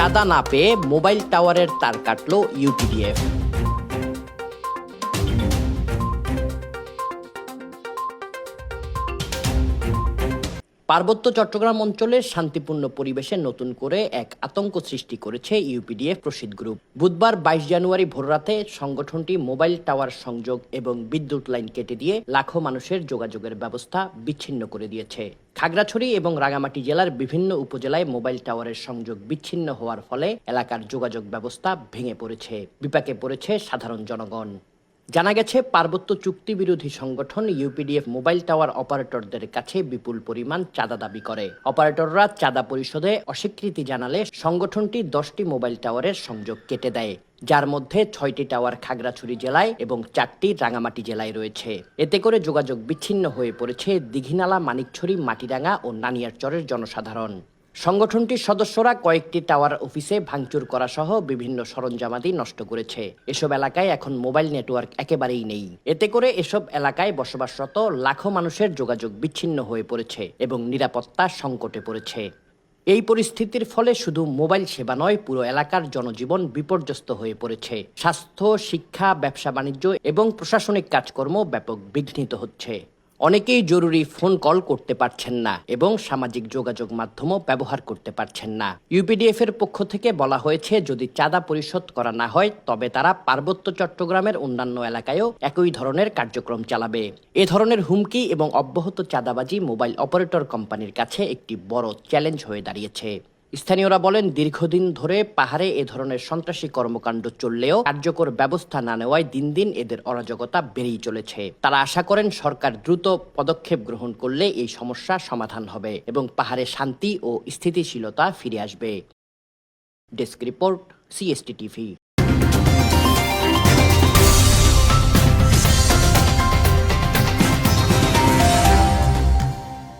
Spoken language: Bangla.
চাঁদা না পেয়ে মোবাইল টাওয়ারের তার কাটল ইউপিডিএফ পার্বত্য চট্টগ্রাম অঞ্চলে শান্তিপূর্ণ পরিবেশে নতুন করে এক আতঙ্ক সৃষ্টি করেছে ইউপিডিএফ প্রসিদ্ধ গ্রুপ। বুধবার বাইশ জানুয়ারি ভোররাতে সংগঠনটি মোবাইল টাওয়ার সংযোগ এবং বিদ্যুৎ লাইন কেটে দিয়ে লাখো মানুষের যোগাযোগের ব্যবস্থা বিচ্ছিন্ন করে দিয়েছে। খাগড়াছড়ি এবং রাঙামাটি জেলার বিভিন্ন উপজেলায় মোবাইল টাওয়ারের সংযোগ বিচ্ছিন্ন হওয়ার ফলে এলাকার যোগাযোগ ব্যবস্থা ভেঙে পড়েছে। বিপাকে পড়েছে সাধারণ জনগণ। জানা গেছে, পার্বত্য চুক্তি বিরোধী সংগঠন ইউপিডিএফ মোবাইল টাওয়ার অপারেটরদের কাছে বিপুল পরিমাণ চাঁদা দাবি করে। অপারেটররা চাঁদা পরিশোধে অস্বীকৃতি জানালে সংগঠনটি দশটি মোবাইল টাওয়ারের সংযোগ কেটে দেয়, যার মধ্যে ছয়টি টাওয়ার খাগড়াছড়ি জেলায় এবং চারটি রাঙামাটি জেলায় রয়েছে। এতে করে যোগাযোগ বিচ্ছিন্ন হয়ে পড়েছে দিঘিনালা, মানিকছড়ি, মাটিরাঙ্গা ও নানিয়ারচরের জনসাধারণ। সংগঠনটির সদস্যরা কয়েকটি টাওয়ার অফিসে ভাঙচুর করা সহ বিভিন্ন সরঞ্জামাদি নষ্ট করেছে। এসব এলাকায় এখন মোবাইল নেটওয়ার্ক একেবারেই নেই। এতে করে এসব এলাকায় বসবাসরত লাখো মানুষের যোগাযোগ বিচ্ছিন্ন হয়ে পড়েছে এবং নিরাপত্তা সংকটে পড়েছে। এই পরিস্থিতির ফলে শুধু মোবাইল সেবা নয়, পুরো এলাকার জনজীবন বিপর্যস্ত হয়ে পড়েছে। স্বাস্থ্য, শিক্ষা, ব্যবসা, বাণিজ্য এবং প্রশাসনিক কাজকর্ম ব্যাপক বিঘ্নিত হচ্ছে। অনেকেই জরুরি ফোন কল করতে পারছেন না এবং সামাজিক যোগাযোগ মাধ্যমও ব্যবহার করতে পারছেন না। ইউপিডিএফ এর পক্ষ থেকে বলা হয়েছে, যদি চাঁদা পরিশোধ করা না হয়, তবে তারা পার্বত্য চট্টগ্রামের অন্যান্য এলাকায়ও একই ধরনের কার্যক্রম চালাবে। এ ধরনের হুমকি এবং অব্যাহত চাঁদাবাজি মোবাইল অপারেটর কোম্পানির কাছে একটি বড় চ্যালেঞ্জ হয়ে দাঁড়িয়েছে। স্থানীয়রা বলেন, দীর্ঘদিন ধরে পাহাড়ে এ ধরনের সন্ত্রাসী কর্মকাণ্ড চললেও কার্যকর ব্যবস্থা না নেওয়ায় দিন দিন এদের অরাজকতা বেড়েই চলেছে। তারা আশা করেন, সরকার দ্রুত পদক্ষেপ গ্রহণ করলে এই সমস্যা সমাধান হবে এবং পাহাড়ে শান্তি ও স্থিতিশীলতা ফিরে আসবে। Desk report, CST TV.